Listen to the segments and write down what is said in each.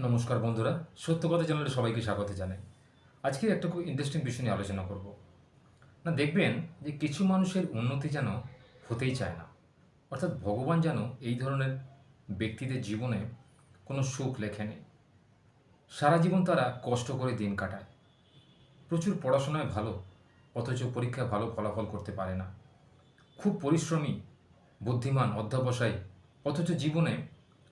নমস্কার বন্ধুরা সত্য কথা চ্যানেলে সবাইকে স্বাগত জানাই। আজকে একটা খুব ইন্টারেস্টিং বিষয় নিয়ে আলোচনা করব। না, দেখবেন যে কিছু মানুষের উন্নতি যেন হতেই চায় না। অর্থাৎ ভগবান যেন এই ধরনের ব্যক্তিদের জীবনে কোনো সুখ লেখেনি সারা জীবন তারা কষ্ট করে দিন কাটায়। প্রচুর পড়াশোনায় ভালো, অথচ পরীক্ষায় ভালো ফলাফল করতে পারে না। খুব পরিশ্রমী, বুদ্ধিমান, অধ্যাবসায়ী, অথচ জীবনে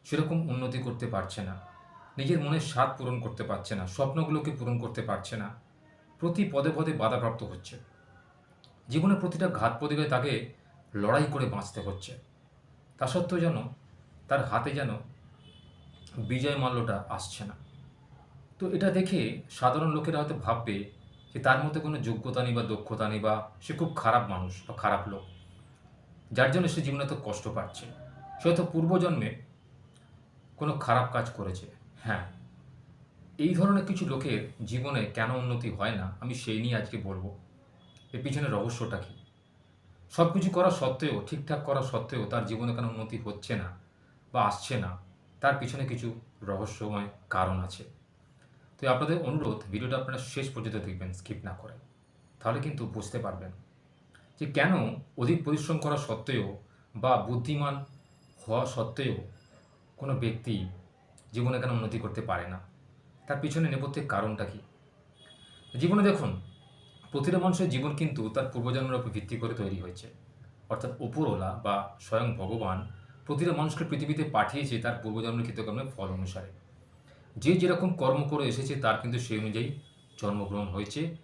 সেরকম উন্নতি করতে পারছে না। নিজের মনের স্বাদ পূরণ করতে পারছে না, স্বপ্নগুলোকে পূরণ করতে পারছে না, প্রতি পদে পদে বাধাপ্রাপ্ত হচ্ছে। জীবনের প্রতিটা ঘাত প্রতিঘাতে তাকে লড়াই করে বাঁচতে হচ্ছে। তা সত্ত্বেও যেন তার হাতে যেন বিজয় মাল্যটা আসছে না। তো এটা দেখে সাধারণ লোকেরা হয়তো ভাববে যে তার মধ্যে কোনো যোগ্যতা নেই বা দক্ষতা নেই বা সে খুব খারাপ মানুষ বা খারাপ লোক। যার জন্য সে জীবনে তো কষ্ট পাচ্ছে। সে হয়তো পূর্বজন্মে কোনো খারাপ কাজ করেছে। হ্যাঁ এই ধরনের কিছু লোকের জীবনে কেন উন্নতি হয় না? আমি সেই নিয়ে আজকে বলব। এর পিছনে রহস্যটা কী? সব কিছু করা সত্ত্বেও, ঠিকঠাক করা সত্ত্বেও তার জীবনে কেন উন্নতি হচ্ছে না বা আসছে না? তার পিছনে কিছু রহস্যময় কারণ আছে। তো আপনাদের অনুরোধ, ভিডিওটা আপনারা শেষ পর্যন্ত দেখবেন, স্কিপ না করে। তাহলে কিন্তু বুঝতে পারবেন যে কেন অধিক পরিশ্রম করা সত্ত্বেও বা বুদ্ধিমান হওয়া সত্ত্বেও কোনো ব্যক্তি জীবনে কেন উন্নতি করতে পারে না? তার পিছনে নেপথ্যের কারণটা কি? জীবনে দেখুন, প্রতিটা মানুষের জীবন কিন্তু তার পূর্বজন্মের উপর ভিত্তি করে তৈরি হয়েছে। অর্থাৎ উপরওয়ালা বা স্বয়ং ভগবান প্রতিটা মানুষকে পৃথিবীতে পাঠিয়েছে তার পূর্বজন্মের কৃতকর্মের ফল অনুসারে। যে যেরকম কর্ম করে এসেছে, তার কিন্তু সেই অনুযায়ী জন্মগ্রহণ হয়েছে,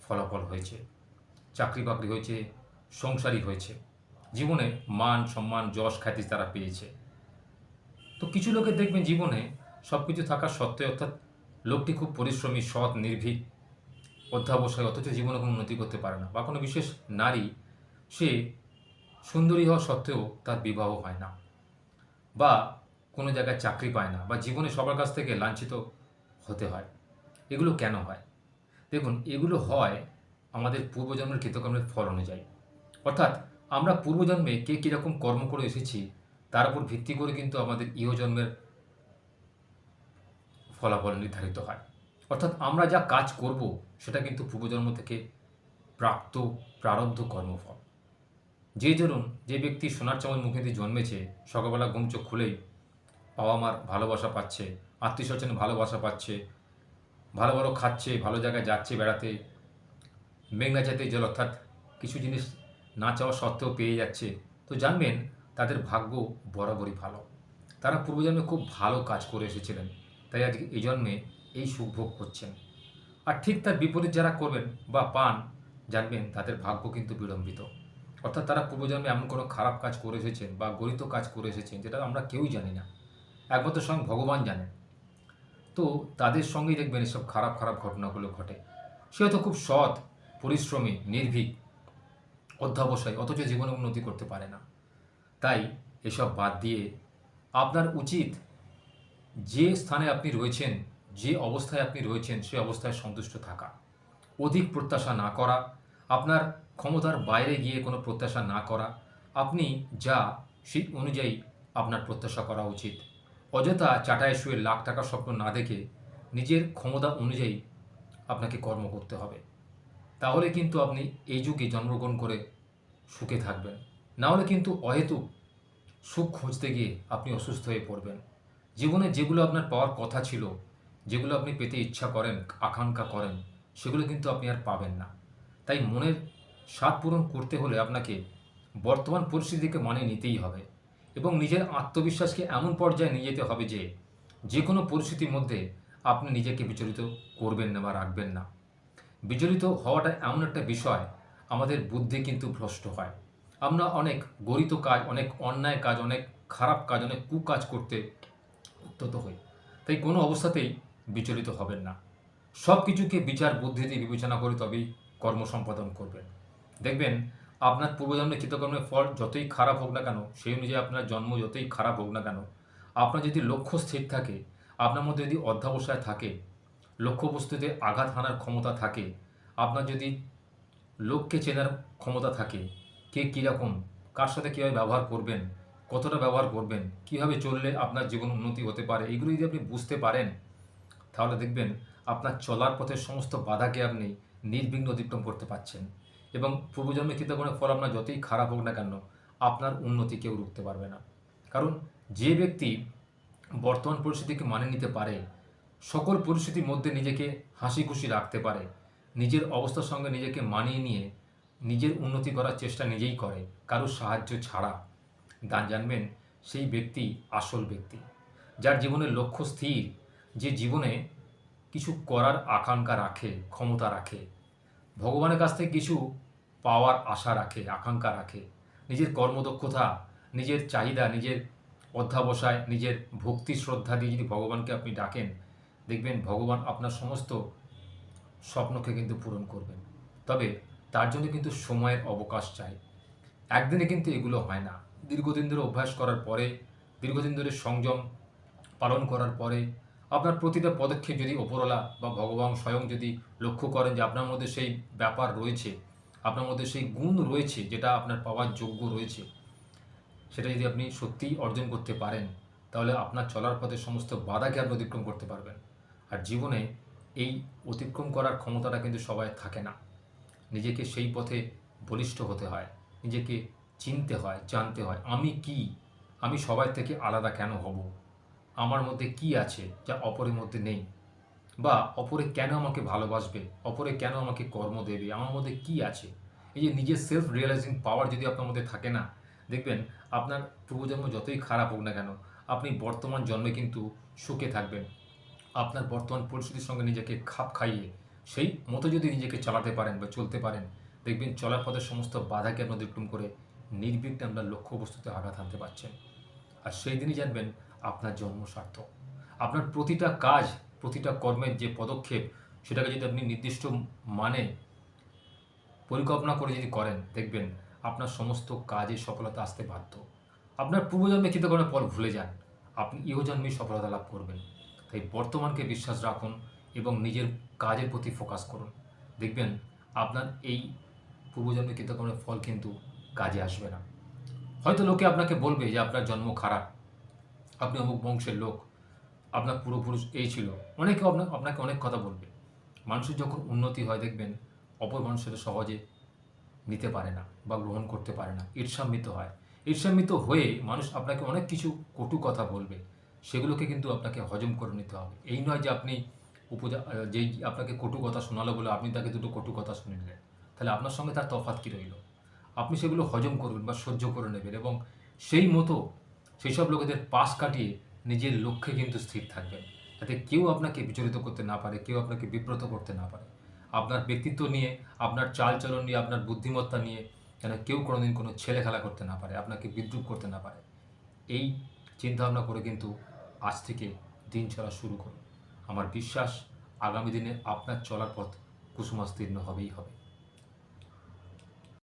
ফলাফল হয়েছে, চাকরি বাকরি হয়েছে সংসারী হয়েছে। জীবনে মান, সম্মান, যশ, খ্যাতি তারা পেয়েছে। তো কিছু লোকের দেখবেন জীবনে সব কিছু থাকা সত্ত্বেও, অর্থাৎ লোকটি খুব পরিশ্রমী, সৎ, নির্ভীক, অধ্যাবসায়, অথচ জীবনে কোনো উন্নতি করতে পারে না বা কোনো বিশেষ নারী, সে সুন্দরী হওয়া সত্ত্বেও তার বিবাহ হয় না বা কোনো জায়গায় চাকরি পায় না বা জীবনে সবার কাছ থেকে লাঞ্ছিত হতে হয়। এগুলো কেন হয়? দেখুন, এগুলো হয় আমাদের পূর্বজন্মের কৃতকর্মের ফল অনুযায়ী। অর্থাৎ আমরা পূর্বজন্মে কে কীরকম কর্ম করে এসেছি তার উপর ভিত্তি করে কিন্তু আমাদের ইহজন্মের ফলাফল নির্ধারিত হয়। অর্থাৎ আমরা যা কাজ করব, সেটা কিন্তু পূর্বজন্ম থেকে প্রাপ্ত প্রারব্ধ কর্মফল। যে ধরুন, যে ব্যক্তি সোনার চামচ মুখে দিয়ে জন্মেছে, সকালবেলা ঘুম চোখ খুলেই বাবা মার ভালোবাসা পাচ্ছে, আত্মীয় স্বজনের ভালোবাসা পাচ্ছে, ভালো ভালো খাচ্ছে, ভালো জায়গায় যাচ্ছে, বেড়াতে, মেঘনা জাতীয় জল অর্থাৎ কিছু জিনিস না চাওয়া সত্ত্বেও পেয়ে যাচ্ছে। তো জানবেন তাদের ভাগ্য বরাবরই ভালো। তারা পূর্বজন্মে খুব ভালো কাজ করে এসেছিলেন, তাই আজকে এই জন্মে এই সুখ ভোগ করছেন। আর ঠিক তার বিপরীত যারা করবেন বা পান, জানবেন তাদের ভাগ্য কিন্তু বিড়ম্বিত। অর্থাৎ তারা পূর্বজন্মে এমন কোনো খারাপ কাজ করে এসেছেন বা গরিত কাজ করে এসেছেন যেটা আমরা কেউই জানি না। একমাত্র স্বয়ং ভগবান জানেন। তো তাদের সঙ্গেই দেখবেন এসব খারাপ খারাপ ঘটনাগুলো ঘটে। সে হয়তো খুব সৎ, পরিশ্রমী, নির্ভীক, অধ্যাবসায়, অথচ জীবনে উন্নতি করতে পারে না। তাই এসব বাদ দিয়ে আপনার উচিত যে স্থানে আপনি রয়েছেন, যে অবস্থায় আপনি রয়েছেন, সে অবস্থায় সন্তুষ্ট থাকা। অধিক প্রত্যাশা না করা, আপনার ক্ষমতার বাইরে গিয়ে কোনো প্রত্যাশা না করা, আপনি যা সেই অনুযায়ী আপনার প্রত্যাশা করা উচিত। অযথা চাটায় শুয়ে লাখ টাকার স্বপ্ন না দেখে নিজের ক্ষমতা অনুযায়ী আপনাকে কর্ম করতে হবে। তাহলে কিন্তু আপনি এই যুগে জন্মগ্রহণ করে সুখে থাকবেন। না হলে কিন্তু অহেতুক সুখ খুঁজতে গিয়ে আপনি অসুস্থ হয়ে পড়বেন। জীবনে যেগুলো আপনার পাওয়ার কথা ছিল, যেগুলো আপনি পেতে ইচ্ছা করেন, আকাঙ্ক্ষা করেন, সেগুলো কিন্তু আপনি আর পাবেন না। তাই মনের স্বাদ পূরণ করতে হলে আপনাকে বর্তমান পরিস্থিতিকে মানে নিতেই হবে এবং নিজের আত্মবিশ্বাসকে এমন পর্যায়ে নিয়ে যেতে হবে যে যে কোনো পরিস্থিতির মধ্যে আপনি নিজেকে বিচলিত করবেন না বা রাখবেন না। বিচলিত হওয়াটা এমন একটা বিষয়, আমাদের বুদ্ধি কিন্তু ভ্রষ্ট হয়। আমরা অনেক গরিত কাজ, অনেক অন্যায় কাজ, অনেক খারাপ কাজ, অনেক কুকাজ করতে উদ্যত হই। তাই কোনো অবস্থাতেই বিচলিত হবেন না। সব কিছুকে বিচার বুদ্ধি দিয়ে বিবেচনা করে তবেই কর্ম সম্পাদন করবেন। দেখবেন, আপনার পূর্বজন্মের চিত্তকর্মের ফল যতই খারাপ হোক না কেন, সেই অনুযায়ী আপনার জন্ম যতই খারাপ হোক না কেন, আপনার যদি লক্ষ্য স্থির থাকে, আপনার মধ্যে যদি অধ্যাবসায় থাকে, লক্ষ্যবস্তুতে আঘাত হানার ক্ষমতা থাকে, আপনার যদি লোককে চেনার ক্ষমতা থাকে কে কীরকম কার সাথে কীভাবে ব্যবহার করবেন, কতটা ব্যবহার করবেন, কীভাবে চললে আপনার জীবন উন্নতি হতে পারে, এগুলো যদি আপনি বুঝতে পারেন, তাহলে দেখবেন আপনার চলার পথের সমস্ত বাধাকে আপনি নির্বিঘ্ন অতিক্রম করতে পারছেন। এবং পূর্বজন্মে কৃতজ্ঞানের ফল আপনার যতই খারাপ হোক না কেন, আপনার উন্নতি কেউ রুখতে পারবে না। কারণ যে ব্যক্তি বর্তমান পরিস্থিতিকে মানে নিতে পারে, সকল পরিস্থিতির মধ্যে নিজেকে হাসি খুশি রাখতে পারে, নিজের অবস্থার সঙ্গে নিজেকে মানিয়ে নিয়ে নিজের উন্নতি করার চেষ্টা নিজেই করে, কারোর সাহায্য ছাড়া। দান জানবেন সেই ব্যক্তি আসল ব্যক্তি, যার জীবনের লক্ষ্য স্থির, যে জীবনে কিছু করার আকাঙ্ক্ষা রাখে, ক্ষমতা রাখে, ভগবানের কাছ থেকে কিছু পাওয়ার আশা রাখে, আকাঙ্ক্ষা রাখে। নিজের কর্মদক্ষতা, নিজের চাহিদা, নিজের অধ্যাবসায়, নিজের ভক্তি শ্রদ্ধা দিয়ে যদি ভগবানকে আপনি ডাকেন, দেখবেন ভগবান আপনার সমস্ত স্বপ্নকে কিন্তু পূরণ করবেন। তবে তার জন্য কিন্তু সময়ের অবকাশ চাই। একদিনে কিন্তু এগুলো হয় না। দীর্ঘদিন ধরে অভ্যাস করার পরে, দীর্ঘদিন ধরে সংযম পালন করার পরে, আপনার প্রতিটা পদক্ষেপ যদি ওপরওয়ালা বা ভগবান স্বয়ং যদি লক্ষ্য করেন যে আপনার মধ্যে সেই ব্যাপার রয়েছে, আপনার মধ্যে সেই গুণ রয়েছে যেটা আপনার পাওয়ার যোগ্য রয়েছে, সেটা যদি আপনি সত্যিই অর্জন করতে পারেন, তাহলে আপনার চলার পথে সমস্ত বাধাকে আপনি অতিক্রম করতে পারবেন। আর জীবনে এই অতিক্রম করার ক্ষমতাটা কিন্তু সবাই থাকে না। নিজেকে সেই পথে বলিষ্ঠ হতে হয়, নিজেকে চিনতে হয়, জানতে হয়, আমি কি? আমি সবাই থেকে আলাদা কেন হব? আমার মধ্যে কি আছে যা অপরের মধ্যে নেই? বা অপরে কেন আমাকে ভালোবাসবে? অপরে কেন আমাকে কর্ম দেবে? আমার মধ্যে কি আছে? এই যে নিজের সেলফ রিয়েলাইজিং পাওয়ার যদি আপনার মধ্যে থাকে না, দেখবেন আপনার পূর্বজন্ম যতই খারাপ হোক না কেন, আপনি বর্তমান জন্মে কিন্তু সুখে থাকবেন। আপনার বর্তমান পরিস্থিতির সঙ্গে নিজেকে খাপ খাইয়ে সেই মতো যদি নিজেকে চালাতে পারেন বা চলতে পারেন, দেখবেন চলার পথে সমস্ত বাধাকে আপনি অতিক্রম করে নির্বিঘ্নে আপনার লক্ষ্য লক্ষ্যবস্তুতে আঘাত আনতে পারছেন। আর সেই দিনই জানবেন আপনার জন্ম সার্থক। আপনার প্রতিটা কাজ, প্রতিটা কর্মের যে পদক্ষেপ, সেটাকে যদি আপনি নির্দিষ্ট মানে পরিকল্পনা করে যদি করেন, দেখবেন আপনার সমস্ত কাজে সফলতা আসতে বাধ্য। আপনার পূর্বজন্মে কৃতজ্ঞতার ফল ভুলে যান। আপনি ইহজন্মেই সফলতা লাভ করবেন। তাই বর্তমানকে বিশ্বাস রাখুন এবং নিজের কাজের প্রতি ফোকাস করুন। দেখবেন আপনার এই পূর্বজন্মে কৃতজ্ঞতার ফল কিন্তু কাজে আসবে না। হয়তো লোকে আপনাকে বলবে যে, আপনার জন্ম খারাপ। আপনি অমুক বংশের লোক। আপনার পূর্বপুরুষ এই ছিল। অনেকে আপনার আপনাকে অনেক কথা বলবে। মানুষের যখন উন্নতি হয়, দেখবেন অপর মানুষ সেটা সহজে নিতে পারে না বা গ্রহণ করতে পারে না। ঈর্ষান্বিত হয়। ঈর্ষান্বিত হয়ে মানুষ আপনাকে অনেক কিছু কটু কথা বলবে। সেগুলোকে কিন্তু আপনাকে হজম করে নিতে হবে। এই নয় যে আপনি উপজা যেই আপনাকে কটু কথা শোনালো বলে আপনি তাকে দুটো কটু কথা শুনে নিলেন তাহলে আপনার সঙ্গে তার তফাৎ কী রইল? আপনি সেগুলো হজম করবেন বা সহ্য করে নেবেন এবং সেই মতো সেই সব লোকেদের পাশ কাটিয়ে নিজের লক্ষ্যে কিন্তু স্থির থাকবেন, যাতে কেউ আপনাকে বিচলিত করতে না পারে, কেউ আপনাকে বিব্রত করতে না পারে। আপনার ব্যক্তিত্ব নিয়ে, আপনার চালচলন নিয়ে, আপনার বুদ্ধিমত্তা নিয়ে যেন কেউ কোনোদিন কোনো ছেলে খেলা করতে না পারে, আপনাকে বিদ্রুপ করতে না পারে। এই চিন্তাভাবনা করে কিন্তু আজ থেকে দিন চলা শুরু করুন। আমার বিশ্বাস আগামী দিনে আপনার চলার পথ কুসুমাস্তীর্ণ হবেই হবে।